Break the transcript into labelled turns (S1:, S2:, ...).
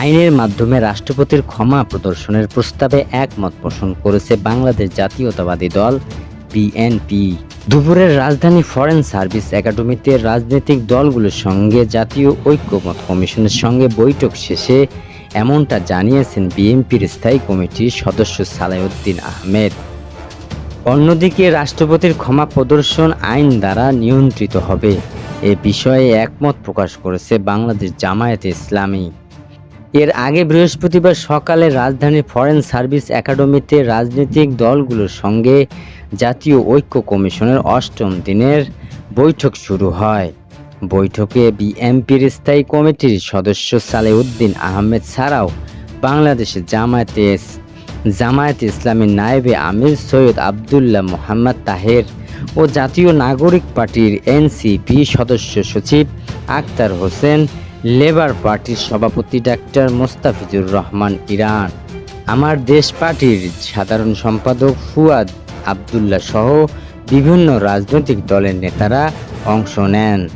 S1: আইনের মাধ্যমে রাষ্ট্রপতির ক্ষমা প্রদর্শনের প্রস্তাবে একমত পোষণ করেছে বাংলাদেশ জাতীয়তাবাদী দল, বিএনপি। দুপুরের রাজধানী ফরেন সার্ভিস একাডেমিতে রাজনৈতিক দলগুলোর সঙ্গে জাতীয় ঐক্যমত কমিশনের সঙ্গে বৈঠক শেষে এমনটা জানিয়েছেন বিএনপির স্থায়ী কমিটির সদস্য সালাউদ্দিন আহমেদ। অন্যদিকে রাষ্ট্রপতির ক্ষমা প্রদর্শন আইন দ্বারা নিয়ন্ত্রিত হবে। এ বিষয়ে একমত প্রকাশ করেছে বাংলাদেশ জামায়াতে ইসলামী। এর আগে বৃহস্পতিবার সকালে রাজধানীর ফরেন সার্ভিস একাডেমিতে রাজনৈতিক দলগুলোর সঙ্গে জাতীয় ঐক্য কমিশনের অষ্টম দিনের বৈঠক শুরু হয়। বৈঠকে বিএমপির স্থায়ী কমিটির সদস্য সালেউদ্দিন আহমেদ ছাড়াও বাংলাদেশের জামায়াতে জামায়াতে ইসলামীর নায়েবে আমির সৈয়দ আবদুল্লাহ মোহাম্মদ তাহের ও জাতীয় নাগরিক পার্টির এনসিপি সদস্য সচিব আক্তার হোসেন লেবার পার্টির সভাপতি ডাক্তার মোস্তাফিজুর রহমান ইরান। আমার দেশ পার্টির সাধারণ সম্পাদক ফুয়াদ আবদুল্লাহ সহ বিভিন্ন রাজনৈতিক দলের নেতারা অংশ নেন।